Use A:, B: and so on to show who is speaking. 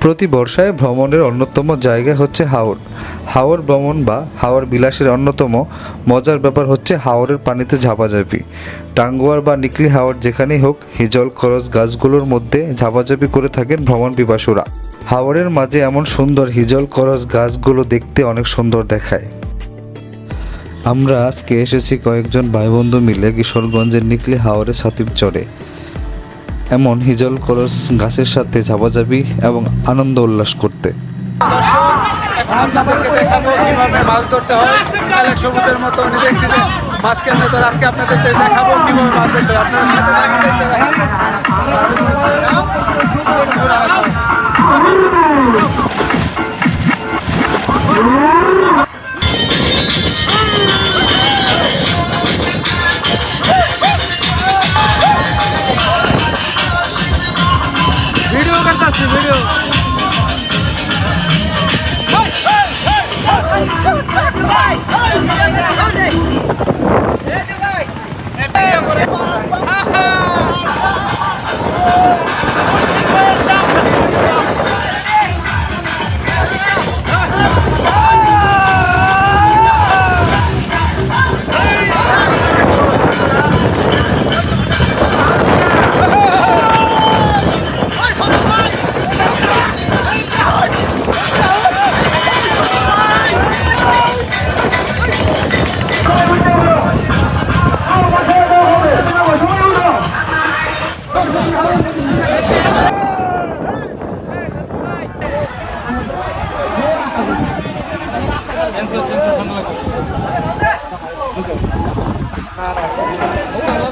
A: প্রতি বর্ষায় ভ্রমণের অন্যতম জায়গা হচ্ছে হাওর। হাওর ভ্রমণ বা হাওর বিলাসের অন্যতম মজার ব্যাপার হচ্ছে হাওরের পানিতে ঝাপাঝাপি। টাঙ্গুয়ার বা নিকলি হাওর যেখানেই হোক, হিজল, খরচ, গাছগুলোর মধ্যে ঝাপাঝাপি করে থাকেন ভ্রমণ পিপাসুরা। হাওরের মাঝে এমন সুন্দর হিজল, খরচ, গাছগুলো দেখতে অনেক সুন্দর দেখায়। আমরা আজকে এসেছি কয়েকজন ভাই বন্ধু মিলে কিশোরগঞ্জের নিকলি হাওরে সাতিব চড়ে এমন হিজল কলস গাছের সাথে ঝাপাঝাপি এবং আনন্দ উল্লাস করতে।
B: আপনাদেরকে মাছ ধরতে মতো আজকে আপনাদেরকে দেখাবো কীভাবে মাছ ধরতে করতেছি ভিডিও à,